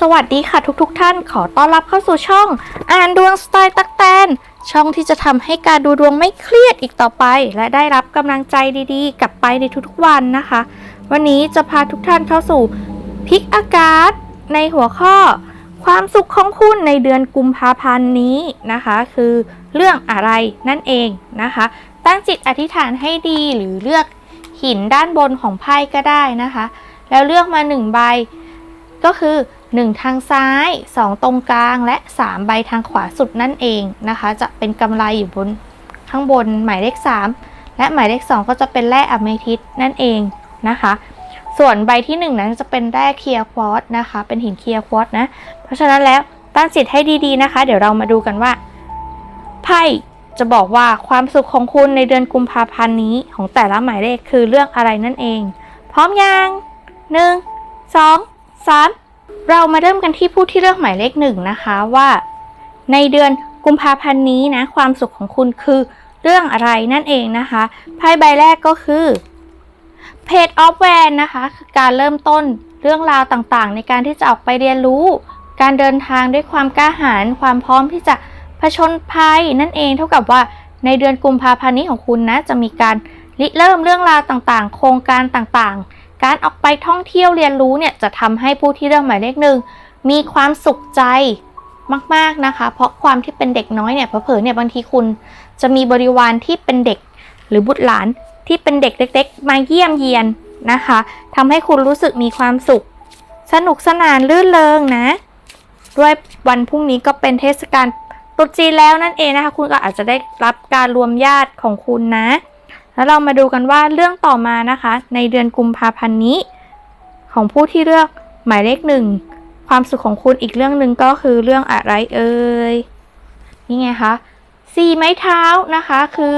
สวัสดีค่ะทุกๆทท่านขอต้อนรับเข้าสู่ช่อง อ่านดวงสไตล์ตักแตน ช่องที่จะทำให้การดูดวงไม่เครียดอีกต่อไป และได้รับกำลังใจดีๆ กลับไปในทุกๆวันนะคะ วันนี้จะพาทุกท่านเข้าสู่พิกอากาศในหัวข้อ ความสุขของคุณในเดือนกุมภาพันธ์นี้นะคะ คือเรื่องอะไรนั่นเองนะคะ ตั้งจิตอธิษฐานให้ดีหรือเลือกหินด้านบนของไพ่ก็ได้นะคะ แล้วเลือกมาหนึ่งใบ ก็คือ 1 ทางซ้าย 2 ตรงกลางและ 3 ใบทางขวาสุดนั่นเองนะคะ จะเป็นกำไรอยู่บนข้างบนหมายเลข 3 และหมายเลข 2 ก็จะเป็นแร่อะเมทิสต์นั่นเองนะคะ ส่วนใบที่ 1 นั้นจะเป็นแร่เคลียร์ควอตซ์นะคะ เป็นหินเคลียร์ควอตซ์นะ เพราะฉะนั้นแล้วตั้งจิตให้ดีๆนะคะ เดี๋ยวเรามาดูกันว่าไพ่จะบอกว่าความสุขของคุณในเดือนกุมภาพันธ์นี้ของแต่ละหมายเลขคือเรื่องอะไรนั่นเอง พร้อมยังหนึ่งสองสาม เรามาเริ่มกันที่ผู้ที่เลือกหมายเลขหนึ่งนะคะว่า ในเดือนกุมภาพันธ์นี้นะความสุขของคุณคือเรื่องอะไรนั่นเองนะคะไพ่ใบแรกก็คือเพจออฟแวนนะคะคือการเริ่มต้นเรื่องราวต่างๆ ในการที่จะออกไปเรียนรู้ การเดินทางด้วยความกล้าหาญความพร้อมที่จะผชนภัยนั่นเองเท่ากับว่าในเดือนกุมภาพันธ์นี้ของคุณนะจะมีการริเริ่มเรื่องราวต่างๆ โครงการต่างๆ การออกไปท่องเที่ยวเรียนรู้เนี่ยจะทำให้ผู้ที่เลือกหมายเลขหนึ่งมีความสุขใจมากๆนะคะ เพราะความที่เป็นเด็กน้อยเนี่ยเผลอๆเนี่ยบางทีคุณจะมีบริวารที่เป็นเด็กหรือบุตรหลานที่เป็นเด็กเล็ก ๆ มาเยี่ยมเยียนนะคะทำให้คุณรู้สึกมีความสุข สนุกสนานลื่นเริงนะ ด้วยวันพรุ่งนี้ก็เป็นเทศกาลตรุษจีนแล้วนั่นเองนะคะ คุณก็อาจจะได้รับการรวมญาติของคุณนะ แล้วเรามาดูกันว่าเรื่องต่อมานะคะ ในเดือนกุมภาพันธ์นี้ ของผู้ที่เลือกหมายเลขหนึ่งความสุขของคุณอีกเรื่องหนึ่งก็คือเรื่องอะไรเอ่ยนี่ไงคะสี่ไม้เท้านะคะคือ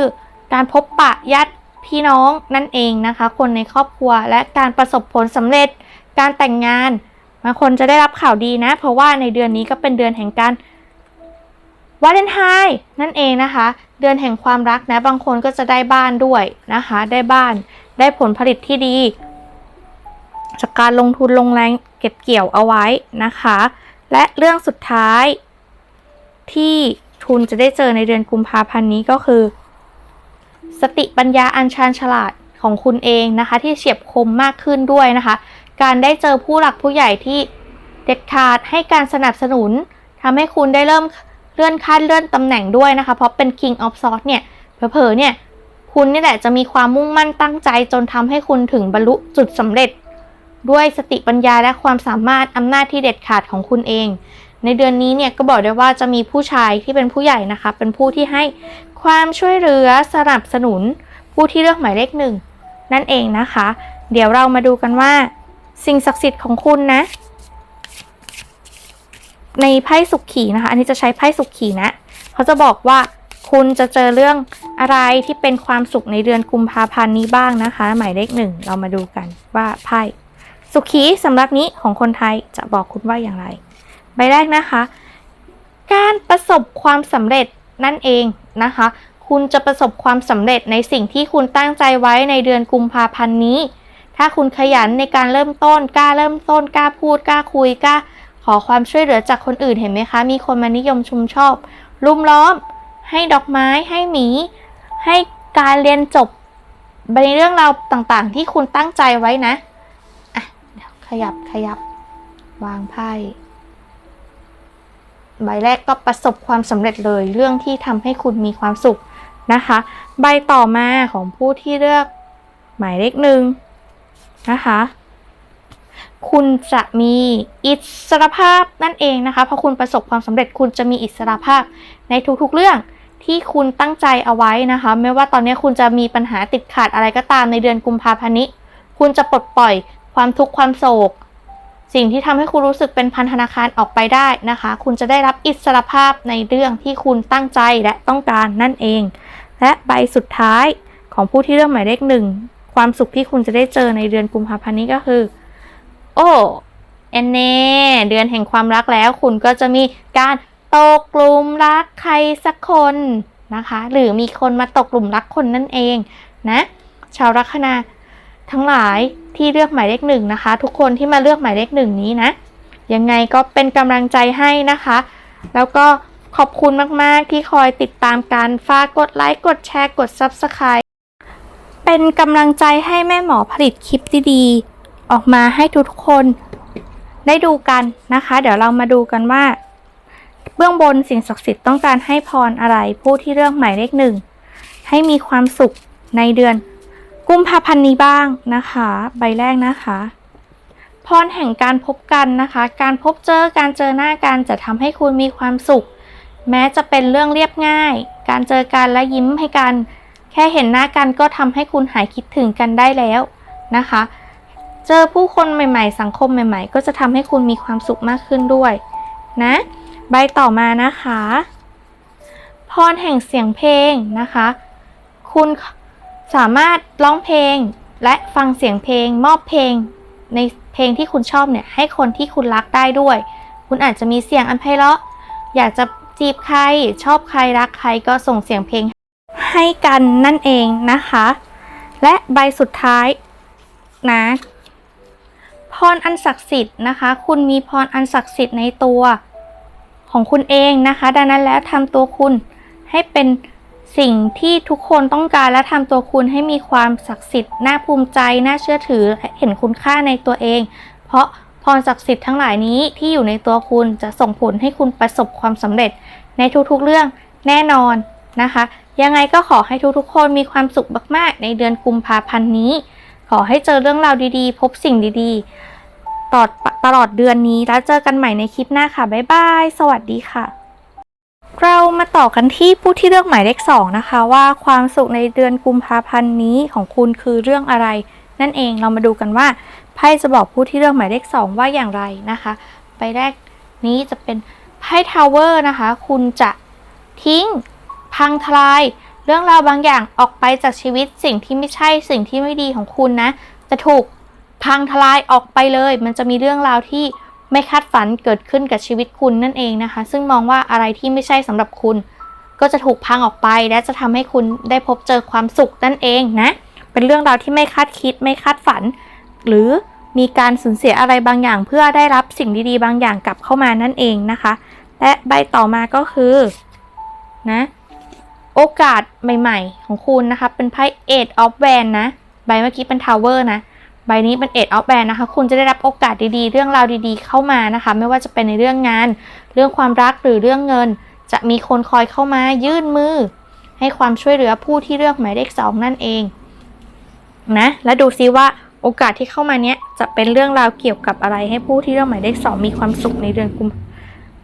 การพบปะญาติพี่น้องนั่นเองนะคะ คนในครอบครัวและการประสบผลสำเร็จการแต่งงานบางคนจะได้รับข่าวดีนะ เพราะว่าในเดือนนี้ก็เป็นเดือนแห่งการวาเลนไทน์นั่นเองนะคะ เดือนแห่งความรักนะ บางคนก็จะได้บ้านด้วยนะคะ ได้บ้าน ได้ผลผลิตที่ดี จากการลงทุนลงแรงเก็บเกี่ยวเอาไว้นะคะ และเรื่องสุดท้าย ที่ทุนจะได้เจอในเดือนกุมภาพันธ์นี้ก็คือ สติปัญญาอันชาญฉลาดของคุณเองนะคะ ที่เฉียบคมมากขึ้นด้วยนะคะ การได้เจอผู้หลักผู้ใหญ่ที่เด็ดขาดให้การสนับสนุนทำให้คุณได้เริ่ม เลื่อนขั้นเลื่อนตำแหน่งด้วยนะคะ เพราะเป็น King of Swords เนี่ยเผลอๆเนี่ยคุณนี่แหละจะมีความมุ่งมั่นตั้งใจจนทำให้คุณถึงบรรลุจุดสำเร็จ ด้วยสติปัญญาและความสามารถอำนาจที่เด็ดขาดของคุณเอง ในเดือนนี้เนี่ยก็บอกได้ว่าจะมีผู้ชายที่เป็นผู้ใหญ่นะคะ เป็นผู้ที่ให้ความช่วยเหลือสนับสนุน ผู้ที่เลือกหมายเลขหนึ่งนั่นเองนะคะ เดี๋ยวเรามาดูกันว่า สิ่งศักดิ์สิทธิ์ของคุณนะ ในไพ่สุขขีนะคะ อันนี้จะใช้ไพ่สุขขีนะเขาจะบอกว่าคุณจะเจอเรื่องอะไรที่เป็นความสุขในเดือนกุมภาพันธ์นี้บ้างนะคะ หมายเลขหนึ่งเรามาดูกันว่าไพ่สุขีสำหรับนี้ของคนไทยจะบอกคุณว่าอย่างไร ใบแรกนะคะ การประสบความสำเร็จนั่นเองนะคะ คุณจะประสบความสำเร็จในสิ่งที่คุณตั้งใจไว้ในเดือนกุมภาพันธ์นี้ ถ้าคุณขยันในการเริ่มต้นกล้าเริ่มต้นกล้าพูดกล้าคุยกล้า อความช่วยเหลือจากคนอื่นเห็นไหมคะ มีคนมานิยมชุมชอบรุมล้อม ให้ดอกไม้ ให้หมี ให้การเรียนจบในเรื่องราวต่างๆ ที่คุณตั้งใจไว้นะ อะ ขยับขยับ วางไพ่ ใบแรกก็ประสบความสำเร็จเลย เรื่องที่ทำให้คุณมีความสุขนะคะ ใบต่อมาของผู้ที่เลือกหมายเลขหนึ่งนะคะ คุณจะมีอิสรภาพนั่นเองนะคะพอคุณประสบความสำเร็จคุณจะมีอิสรภาพในทุกๆเรื่องที่คุณตั้งใจเอาไว้นะคะ ไม่ว่าตอนนี้คุณจะมีปัญหาติดขัดอะไรก็ตามในเดือนกุมภาพันธ์นี้ คุณจะปลดปล่อยความทุกข์ความโศก สิ่งที่ทำให้คุณรู้สึกเป็นพันธนาคารออกไปได้นะคะ คุณจะได้รับอิสรภาพในเรื่องที่คุณตั้งใจและต้องการนั่นเอง และใบสุดท้ายของผู้ที่เลือกหมายเลขหนึ่งความสุขที่คุณจะได้เจอในเดือนกุมภาพันธ์นี้ก็คือ โอ้แอนเน่เดือนแห่งความรักแล้ว คุณก็จะมีการตกกลุ่มรักใครสักคนนะคะ หรือมีคนมาตกกลุ่มรักคนนั่นเองนะชาวลัคนาทั้งหลายที่เลือกหมายเลขหนึ่งนะคะ ทุกคนที่มาเลือกหมายเลขหนึ่งนี้นะยังไงก็เป็นกำลังใจให้นะคะ แล้วก็ขอบคุณมาก ๆ ที่คอยติดตามการฝากกดไลค์กดแชร์กด Subscribe เป็นกำลังใจให้แม่หมอผลิตคลิปดี ๆ ออกมาให้ทุกคนได้ดูกันนะคะ เดี๋ยวเรามาดูกันว่า เบื้องบนสิ่งศักดิ์สิทธิ์ต้องการให้พรอะไรผู้ที่เรื่องหมายเลขหนึ่งให้มีความสุขในเดือน กุมภาพันธ์นี้บ้างนะคะ ใบแรกนะคะพรแห่งการพบกันนะคะ การพบเจอการเจอหน้ากันจะทำให้คุณมีความสุข แม้จะเป็นเรื่องเรียบง่าย การเจอกันและยิ้มให้กัน แค่เห็นหน้ากันก็ทำให้คุณหายคิดถึงกันได้แล้วนะคะ เจอผู้คนใหม่ๆ สังคมใหม่ๆ ก็จะทำให้คุณมีความสุขมากขึ้นด้วยนะ ใบต่อมานะคะ พรแห่งเสียงเพลงนะคะ คุณสามารถร้องเพลงและฟังเสียงเพลง มอบเพลง ในเพลงที่คุณชอบเนี่ยให้คนที่คุณรักได้ด้วย คุณอาจจะมีเสียงอันไพเราะ อยากจะจีบใครชอบใครรักใครก็ส่งเสียงเพลงให้กันนั่นเองนะคะ และใบสุดท้ายนะ พรอันศักดิ์สิทธิ์นะคะ คุณมีพรอันศักดิ์สิทธิ์ในตัวของคุณเองนะคะ ดังนั้นแล้วทำตัวคุณให้เป็นสิ่งที่ทุกคนต้องการและทำตัวคุณให้มีความศักดิ์สิทธิ์น่าภูมิใจน่าเชื่อถือเห็นคุณค่าในตัวเอง เพราะพรศักดิ์สิทธิ์ทั้งหลายนี้ที่อยู่ในตัวคุณจะส่งผลให้คุณประสบความสำเร็จในทุกๆเรื่องแน่นอนนะคะ ยังไงก็ขอให้ทุกๆคนมีความสุขมากๆ ในเดือนกุมภาพันธ์นี้ ขอให้เจอเรื่องราวดีๆ พบสิ่งดีๆตลอดตลอดเดือนนี้แล้วเจอกันใหม่ในคลิปหน้าค่ะ บ๊ายบาย สวัสดีค่ะ เรามาต่อกันที่ผู้ที่เลือกหมายเลขสองนะคะ ว่าความสุขในเดือนกุมภาพันธ์นี้ของคุณคือเรื่องอะไร นั่นเองเรามาดูกันว่าไพ่จะบอกผู้ที่เลือกหมายเลขสองว่าอย่างไรนะคะใบแรกนี้จะเป็นไพ่ทาวเวอร์นะคะ คุณจะทิ้ง พังทลาย เรื่องราวบางอย่างออกไปจากชีวิตสิ่งที่ไม่ใช่สิ่งที่ไม่ดีของคุณนะ จะถูกพังทลายออกไปเลย มันจะมีเรื่องราวที่ไม่คาดฝันเกิดขึ้นกับชีวิตคุณนั่นเองนะคะ ซึ่งมองว่าอะไรที่ไม่ใช่สำหรับคุณ ก็จะถูกพังออกไปและจะทำให้คุณได้พบเจอความสุขนั่นเองนะ เป็นเรื่องราวที่ไม่คาดคิดไม่คาดฝัน หรือมีการสูญเสียอะไรบางอย่าง เพื่อได้รับสิ่งดีๆ บางอย่างกลับเข้ามานั่นเองนะคะ และใบต่อมาก็คือนะ โอกาสใหม่ ๆ ของคุณนะคะ เป็นไพ่ Eight of Wands นะ ใบเมื่อกี้เป็น Tower นะ ใบนี้เป็น Eight of Wands นะคะ คุณจะได้รับโอกาสดีๆ เรื่องราวดีๆ เข้ามานะคะ ไม่ว่าจะเป็นในเรื่องงาน เรื่องความรักหรือเรื่องเงิน จะมีคนคอยเข้ามายื่นมือ ให้ความช่วยเหลือผู้ที่เลือกหมายเลขสองนั่นเอง นะ และดูซิว่าโอกาสที่เข้ามาเนี้ยจะเป็นเรื่องราวเกี่ยวกับอะไรให้ผู้ที่เลือกหมายเลขสองมีความสุขในเดือนกุม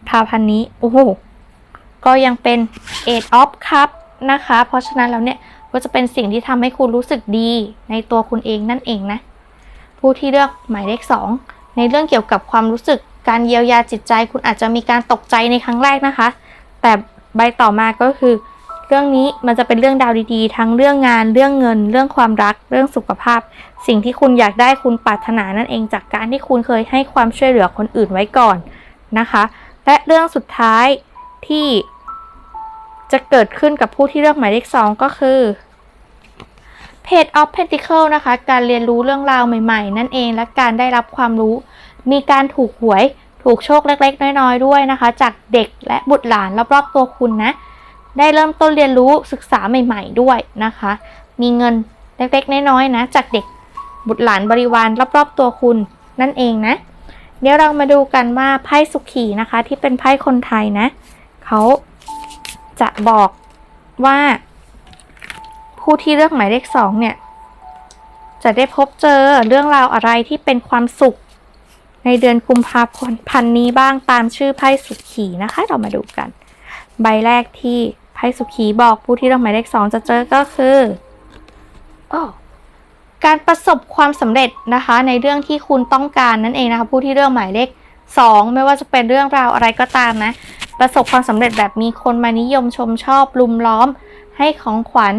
ภาพันธ์นี้ โอ้โห ก็ยังเป็น Eight of Cup นะคะ เพราะฉะนั้นแล้วเนี่ยก็จะเป็นสิ่งที่ทำให้คุณรู้สึกดีในตัวคุณเองนั่นเองนะ ผู้ที่เลือกหมายเลข 2 ในเรื่องเกี่ยวกับความรู้สึกการเยียวยาจิตใจ คุณอาจจะมีการตกใจในครั้งแรกนะคะ แต่ใบต่อมาก็คือ เรื่องนี้มันจะเป็นเรื่องดาวดีๆ ทั้งเรื่องงานเรื่องเงิน เรื่องความรัก เรื่องสุขภาพ สิ่งที่คุณอยากได้คุณปรารถนานั่นเองจากการที่คุณเคยให้ความช่วยเหลือคนอื่นไว้ก่อนนะคะ และเรื่องสุดท้ายที่ จะเกิดขึ้นกับผู้ที่เลือกหมายเลขสองก็คือ Page of Pentacle นะคะ การเรียนรู้เรื่องราวใหม่ๆ นั่นเองและการได้รับความรู้ มีการถูกหวย ถูกโชคเล็กๆ น้อยๆ ด้วยนะคะ จากเด็กและบุตรหลานรอบๆตัวคุณนะ ได้เริ่มต้นเรียนรู้ศึกษาใหม่ ๆ ด้วยนะคะ มีเงินเล็กๆ น้อยๆ นะ จากเด็กบุตรหลานบริวารรอบๆตัวคุณนั่นเองนะ เดี๋ยวเรามาดูกันว่าไพ่สุขีนะคะที่เป็นไพ่คนไทยนะ เขา จะบอกว่าผู้ที่เลือกหมายเลขสองเนี่ย จะได้พบเจอเรื่องราวอะไรที่เป็นความสุข ในเดือนกุมภาพันธ์นี้บ้างตามชื่อไพ่สุขีนะคะ เรามาดูกัน ใบแรกที่ไพ่สุขีบอกผู้ที่เลือกหมายเลขสองจะเจอก็คือออการประสบความสำเร็จนะคะ ในเรื่องที่คุณต้องการนั่นเองนะคะ ผู้ที่เลือกหมายเลข สองไม่ว่าจะเป็นเรื่องราวอะไรก็ตามนะ ประสบความสำเร็จแบบมีคนมานิยมชมชอบลุมล้อม ให้ของขวัญ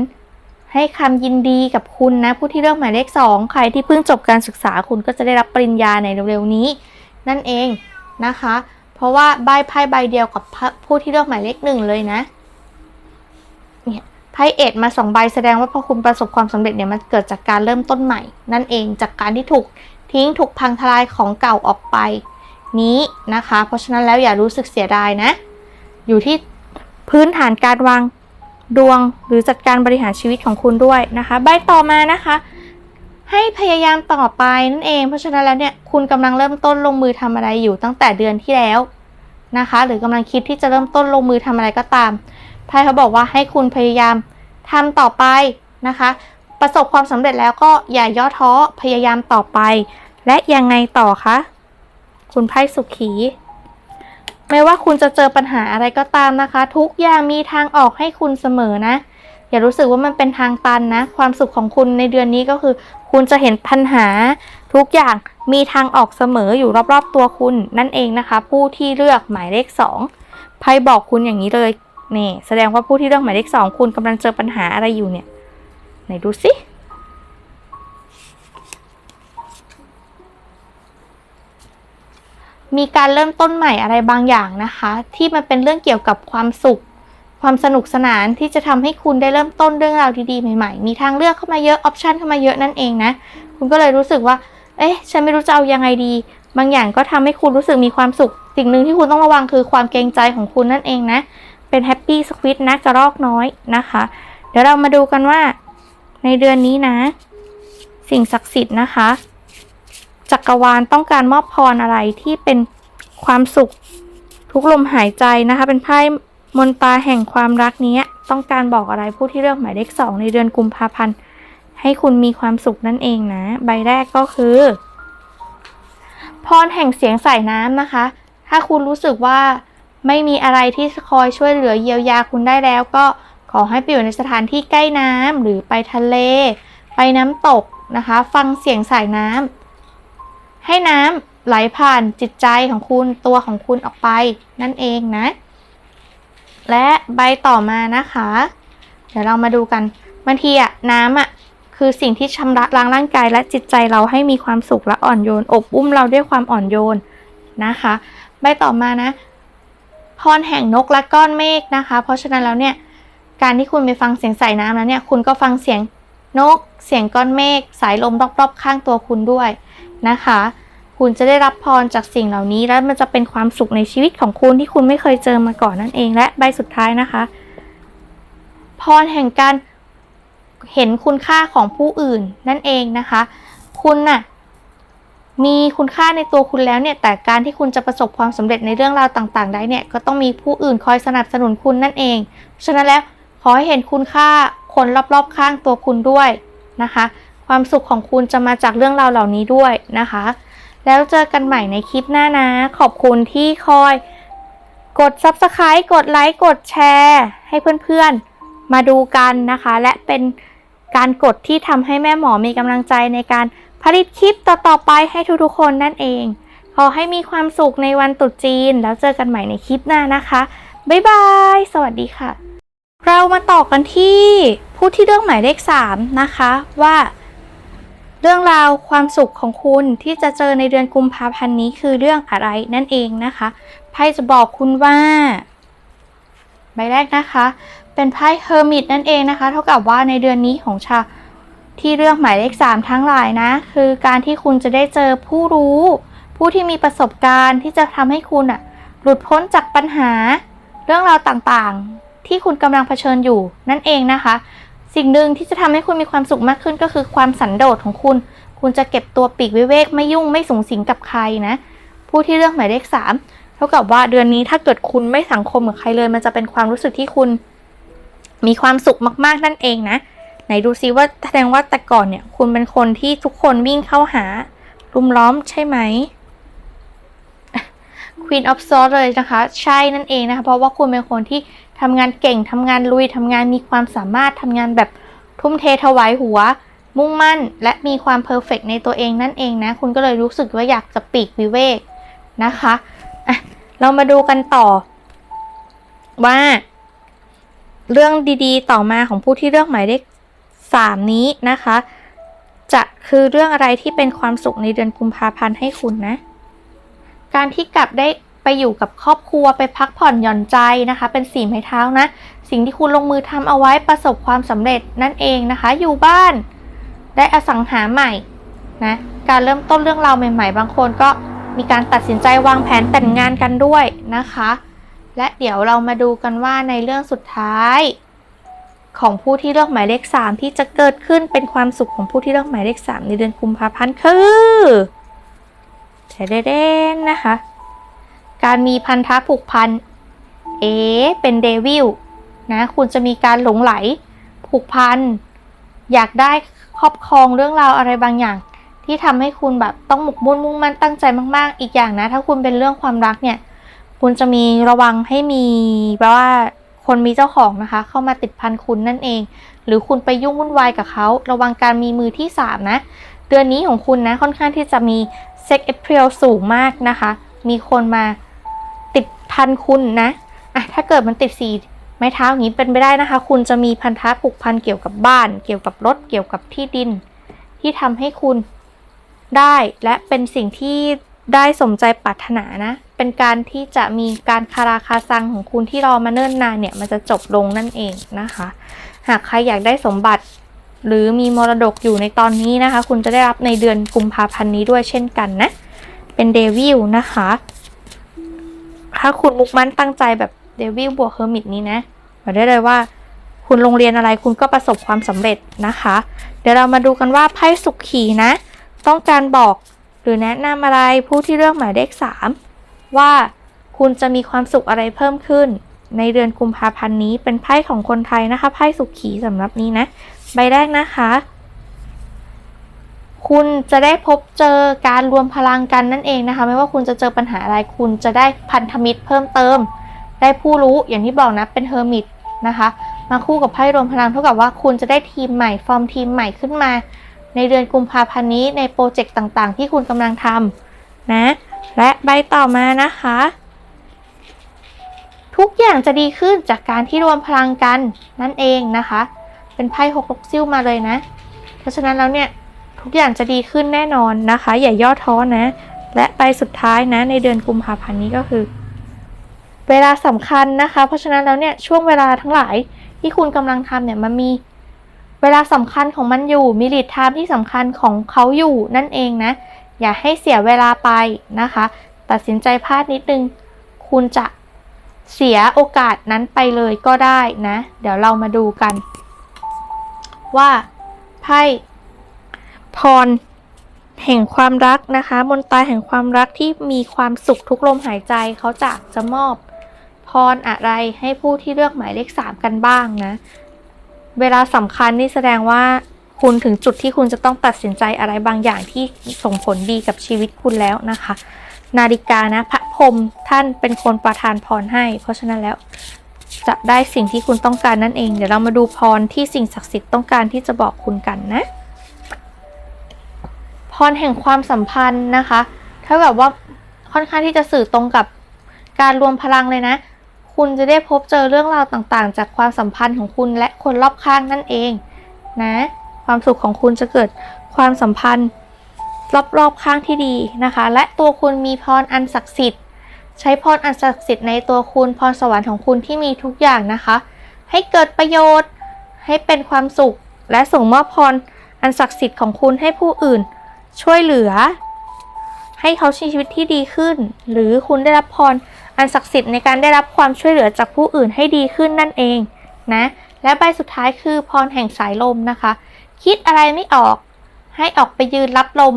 ให้คำยินดีกับคุณนะ ผู้ที่เลือกหมายเลขสองใครที่เพิ่งจบการศึกษาคุณก็จะได้รับปริญญาในเร็วๆนี้ นั่นเองนะคะ เพราะว่าใบไพ่ใบเดียวกับผู้ที่เลือกหมายเลขหนึ่งเลยนะเนี่ยไพ่เอ็ดมาสองใบแสดงว่าพอคุณประสบความสำเร็จเนี่ยมันเกิดจากการเริ่มต้นใหม่ นั่นเองจากการที่ถูกทิ้งถูกพังทลายของเก่าออกไป นี้นะคะ เพราะฉะนั้นแล้วอย่ารู้สึกเสียดายนะ อยู่ที่พื้นฐานการวางดวงหรือจัดการบริหารชีวิตของคุณด้วยนะคะ ใบต่อมานะคะ ให้พยายามต่อไปนั่นเอง เพราะฉะนั้นแล้วเนี่ยคุณกำลังเริ่มต้นลงมือทำอะไรอยู่ตั้งแต่เดือนที่แล้วนะคะ หรือกำลังคิดที่จะเริ่มต้นลงมือทำอะไรก็ตามไพ่เขาบอกว่าให้คุณพยายามทำต่อไปนะคะ ประสบความสำเร็จแล้วก็อย่าย่อท้อพยายามต่อไป และยังไงต่อคะ คุณไพ่สุขี ไม่ว่าคุณจะเจอปัญหาอะไรก็ตามนะคะ ทุกอย่างมีทางออกให้คุณเสมอนะ อย่ารู้สึกว่ามันเป็นทางตันนะ ความสุขของคุณในเดือนนี้ก็คือ คุณจะเห็นปัญหา ทุกอย่างมีทางออกเสมออยู่รอบๆตัวคุณนั่นเองนะคะ ผู้ที่เลือกหมายเลขสองไพ่บอกคุณอย่างนี้เลยนี่แสดงว่าผู้ที่เลือกหมายเลขสองคุณกำลังเจอปัญหาอะไรอยู่เนี่ยไหนดูสิ มีการเริ่มต้นใหม่อะไรบางอย่างนะคะ ที่มันเป็นเรื่องเกี่ยวกับความสุข ความสนุกสนานที่จะทำให้คุณได้เริ่มต้นเรื่องราวดีๆใหม่ๆ มีทางเลือกเข้ามาเยอะออปชันเข้ามาเยอะนั่นเองนะ คุณก็เลยรู้สึกว่า เอ๊ะ ฉันไม่รู้จะเอายังไงดี บางอย่างก็ทำให้คุณรู้สึกมีความสุข สิ่งหนึ่งที่คุณต้องระวังคือความเกรงใจของคุณนั่นเองนะ เป็นแฮปปี้สควิตนะกระรอกน้อยนะคะ เดี๋ยวเรามาดูกันว่า ในเดือนนี้นะ สิ่งศักดิ์สิทธิ์นะคะ จักรวาลต้องการมอบพรอะไรที่เป็นความสุขทุกลมหายใจนะคะ เป็นไพ่มนตาแห่งความรักนี้ต้องการบอกอะไรผู้ที่เลือกหมายเลขสองในเดือนกุมภาพันธ์ ให้คุณมีความสุขนั่นเองนะ ใบแรกก็คือ พรแห่งเสียงใส่น้ำนะคะ ถ้าคุณรู้สึกว่าไม่มีอะไรที่คอยช่วยเหลือเยียวยาคุณได้แล้ว ก็ขอให้ไปอยู่ในสถานที่ใกล้น้ำหรือไปทะเล ไปน้ำตกนะคะ ฟังเสียงสายน้ำ ให้น้ำไหลผ่านจิตใจของคุณตัวของคุณออกไปนั่นเองนะ และใบต่อมานะคะ เดี๋ยวเรามาดูกันบางทีอะน้ำอะคือสิ่งที่ชำระล้างร่างกายและจิตใจเราให้มีความสุขและอ่อนโยน อบอุ้มเราด้วยความอ่อนโยนนะคะใบต่อมานะพรแห่งนกและก้อนเมฆนะคะ เพราะฉะนั้นแล้วเนี่ยการที่คุณไปฟังเสียงสายน้ำแล้วเนี่ยคุณก็ฟังเสียงนก เสียงก้อนเมฆสายลมรอบๆข้างตัวคุณด้วย นะคะ คุณจะได้รับพรจากสิ่งเหล่านี้ แล้วมันจะเป็นความสุขในชีวิตของคุณที่คุณไม่เคยเจอมาก่อนนั่นเอง และใบสุดท้ายนะคะ พรแห่งการเห็นคุณค่าของผู้อื่นนั่นเองนะคะ คุณน่ะมีคุณค่าในตัวคุณแล้วเนี่ย แต่การที่คุณจะประสบความสำเร็จในเรื่องราวต่างๆ ได้เนี่ย ก็ต้องมีผู้อื่นคอยสนับสนุนคุณนั่นเอง ฉะนั้นแล้วขอให้เห็นคุณค่าคนรอบๆข้างตัวคุณด้วยนะคะ ความสุขของคุณจะมาจากเรื่องราวเหล่านี้ด้วยนะคะ แล้วเจอกันใหม่ในคลิปหน้านะ ขอบคุณที่คอย กด Subscribe กดไลค์กดแชร์ ให้เพื่อนๆ มาดูกันนะคะ และเป็นการกดที่ทำให้แม่หมอมีกำลังใจในการผลิตคลิปต่อๆไปให้ทุกๆคนนั่นเอง ขอให้มีความสุขในวันตรุษจีน แล้วเจอกันใหม่ในคลิปหน้านะคะ บ๊ายบาย สวัสดีค่ะ เรามาต่อกันที่ผู้ที่เลือกหมายเลข 3 นะคะว่า เรื่องราวความสุขของคุณที่จะเจอในเดือนกุมภาพันธ์นี้คือเรื่องอะไรนั่นเองนะคะไพ่จะบอกคุณว่าใบแรกนะคะ เป็นไพ่เฮอร์มิตนั่นเองนะคะ เท่ากับว่าในเดือนนี้ของชาวที่เลือกหมายเลข 3 ทั้งหลายนะ คือการที่คุณจะได้เจอผู้รู้ ผู้ที่มีประสบการณ์ที่จะทำให้คุณอะหลุดพ้นจากปัญหา เรื่องราวต่างๆ ที่คุณกำลังเผชิญอยู่นั่นเองนะคะ สิ่งหนึ่งที่จะทำให้คุณมีความสุขมากขึ้นก็คือความสันโดษของคุณ คุณจะเก็บตัวปีกวิเวกไม่ยุ่งไม่สูงสิงกับใครนะ ผู้ที่เลือกหมายเลขสามเท่ากับว่าเดือนนี้ถ้าเกิดคุณไม่สังคมกับใครเลย มันจะเป็นความรู้สึกที่คุณ มีความสุขมากๆนั่นเองนะไหนดูซิว่าแสดงว่าแต่ก่อนเนี่ย คุณเป็นคนที่ทุกคนวิ่งเข้าหา รุมล้อมใช่ไหม Queen of Swords เลยนะคะ ใช่นั่นเองนะคะ เพราะว่าคุณเป็นคนที่ ทำงานเก่งทำงานลุยทำงานมีความสามารถทำงานแบบทุ่มเทถวายหัว มุ่งมั่น และมีความเพอร์เฟกในตัวเองนั่นเองนะ คุณก็เลยรู้สึกว่าอยากจะปีกวิเวกนะคะอะเรามาดูกันต่อ ว่า เรื่องดีๆ ต่อมาของผู้ที่เลือกหมายเลขสามนี้นะคะ จะคือเรื่องอะไรที่เป็นความสุขในเดือนกุมภาพันธ์ให้คุณนะ การที่กลับได้ ไปอยู่กับครอบครัวไปพักผ่อนหย่อนใจนะคะ เป็นสีไม้เท้านะ สิ่งที่คุณลงมือทำเอาไว้ประสบความสำเร็จนั่นเองนะคะ อยู่บ้านได้อสังหาใหม่นะการเริ่มต้นเรื่องราวใหม่ ๆ บางคนก็มีการตัดสินใจวางแผนแต่งงานกันด้วยนะคะ และเดี๋ยวเรามาดูกันว่าในเรื่องสุดท้าย ของผู้ที่เลือกหมายเลข 3 ที่จะเกิดขึ้นเป็นความสุขของผู้ที่เลือกหมายเลข 3 ในเดือนกุมภาพันธ์คือเด่นๆนะคะ การมีพันธะผูกพัน เอเป็นเดวิลนะคุณจะมีการหลงไหล ผูกพัน อยากได้ครอบครองเรื่องราวอะไรบางอย่าง ที่ทำให้คุณแบบต้องหมกมุ่นมุ่งมั่นตั้งใจมากๆ อีกอย่างนะ ถ้าคุณเป็นเรื่องความรักเนี่ย คุณจะมีระวังให้มีแปลว่าคนมีเจ้าของนะคะ เข้ามาติดพันคุณนั่นเอง หรือคุณไปยุ่งวุ่นวายกับเขา ระวังการมีมือที่สามนะ เดือนนี้ของคุณนะค่อนข้างที่จะมีเซ็กเอพริลสูงมากนะคะ มีคนมา ติดพันคุณนะอะถ้าเกิดมันติดสีไม้เท้าอย่างนี้เป็นไปได้นะคะ คุณจะมีพันธะผูกพันเกี่ยวกับบ้าน เกี่ยวกับรถ เกี่ยวกับที่ดิน ที่ทำให้คุณได้และเป็นสิ่งที่ได้สมใจปรารถนานะ เป็นการที่จะมีการคาราคาซังของคุณที่รอมาเนิ่นนานเนี่ย มันจะจบลงนั่นเองนะคะ หากใครอยากได้สมบัติ หรือมีมรดกอยู่ในตอนนี้นะคะ คุณจะได้รับในเดือนกุมภาพันธ์นี้ด้วยเช่นกันนะ เป็นเดวิลนะคะ ถ้าคุณมุกมั่นตั้งใจแบบเดวิลบวกเฮอร์มิตนี้นะบอกได้เลยว่า คุณโรงเรียนอะไรคุณก็ประสบความสำเร็จนะคะ เดี๋ยวเรามาดูกันว่าไพ่สุขขีนะ ต้องการบอกหรือแนะนำอะไรผู้ที่เลือกหมายเลข3ว่าคุณจะมีความสุขอะไรเพิ่มขึ้น ในเดือนกุมภาพันธ์นี้เป็นไพ่ของคนไทยนะคะไพ่สุขขีสำหรับนี้นะ ใบแรกนะคะ คุณจะได้พบเจอการรวมพลังกันนั่นเองนะคะ ไม่ว่าคุณจะเจอปัญหาอะไรคุณจะได้พันธมิตรเพิ่มเติม ได้ผู้รู้อย่างที่บอกนะเป็นเฮอร์มิตนะคะ มาคู่กับไพ่รวมพลังเท่ากับว่าคุณจะได้ทีมใหม่ฟอร์มทีมใหม่ขึ้นมา ในเดือนกุมภาพันธ์นี้ในโปรเจกต์ต่างๆ ที่คุณกำลังทำนะ และใบต่อมานะคะ ทุกอย่างจะดีขึ้นจากการที่รวมพลังกันนั่นเองนะคะ เป็นไพ่หกลกซิ่วมาเลยนะ เพราะฉะนั้นแล้วเนี่ย ทุกอย่างจะดีขึ้นแน่นอนนะคะ อย่าย่อท้อนะ และใบสุดท้ายนะในเดือนกุมภาพันธ์นี้ก็คือ เวลาสำคัญนะคะ เพราะฉะนั้นแล้วเนี่ยช่วงเวลาทั้งหลายที่คุณกำลังทำเนี่ยมันมีเวลาสำคัญของมันอยู่มีลีดไทม์ที่สำคัญของเขาอยู่นั่นเองนะ อย่าให้เสียเวลาไปนะคะ ตัดสินใจพลาดนิดนึง คุณจะเสียโอกาสนั้นไปเลยก็ได้นะ เดี๋ยวเรามาดูกัน ว่าไพ่ พร แห่งความรักนะคะ มนตาแห่งความรักที่มีความสุขทุกลมหายใจเขาจะจะมอบพรอะไรให้ผู้ที่เลือกหมายเลขสามกันบ้างนะ เวลาสำคัญนี่แสดงว่าคุณถึงจุดที่คุณจะต้องตัดสินใจอะไรบางอย่างที่ส่งผลดีกับชีวิตคุณแล้วนะคะ นาฬิกานะพระพรมท่านเป็นคนประทานพรให้ เพราะฉะนั้นแล้วจะได้สิ่งที่คุณต้องการนั่นเอง เดี๋ยวเรามาดูพรที่สิ่งศักดิ์สิทธิ์ต้องการที่จะบอกคุณกันนะ พรแห่งความสัมพันธ์นะคะถ้าแบบว่าค่อนข้างที่จะสื่อตรงกับการรวมพลังเลยนะ คุณจะได้พบเจอเรื่องราวต่างๆ จากความสัมพันธ์ของคุณและคนรอบข้างนั่นเองนะความสุขของคุณจะเกิดความสัมพันธ์รอบๆข้างที่ดีนะคะ และตัวคุณมีพรอันศักดิ์สิทธิ์ ใช้พรอันศักดิ์สิทธิ์ในตัวคุณพรสวรรค์ของคุณที่มีทุกอย่างนะคะ ให้เกิดประโยชน์ให้เป็นความสุข และส่งมอบพรอันศักดิ์สิทธิ์ของคุณให้ผู้อื่น ช่วยเหลือ ให้เขาชีวิตที่ดีขึ้น หรือคุณได้รับพรอันศักดิ์สิทธิ์ในการได้รับความช่วยเหลือจากผู้อื่นให้ดีขึ้นนั่นเองนะ และใบสุดท้ายคือพรแห่งสายลมนะคะ คิดอะไรไม่ออกให้ออกไปยืนรับลม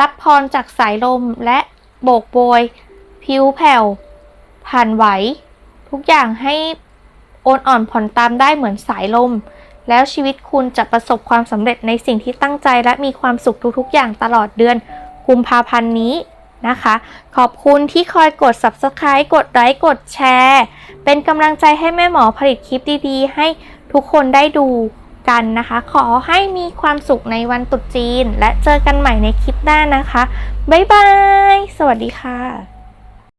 รับพรจากสายลมและโบกโบยผิวแผ่ว ผ่านไหว ทุกอย่างให้โอนอ่อนผ่อนตามได้เหมือนสายลม แล้วชีวิตคุณจะประสบความสำเร็จในสิ่งที่ตั้งใจและมีความสุขทุกๆ อย่างตลอดเดือนกุมภาพันธ์นี้นะคะ ขอบคุณที่คอยกด subscribe กดไลค์กดแชร์ เป็นกำลังใจให้แม่หมอผลิตคลิปดีๆ ให้ทุกคนได้ดูกันนะคะ ขอให้มีความสุขในวันตรุษจีน และเจอกันใหม่ในคลิปหน้านะคะ บ๊ายบาย สวัสดีค่ะ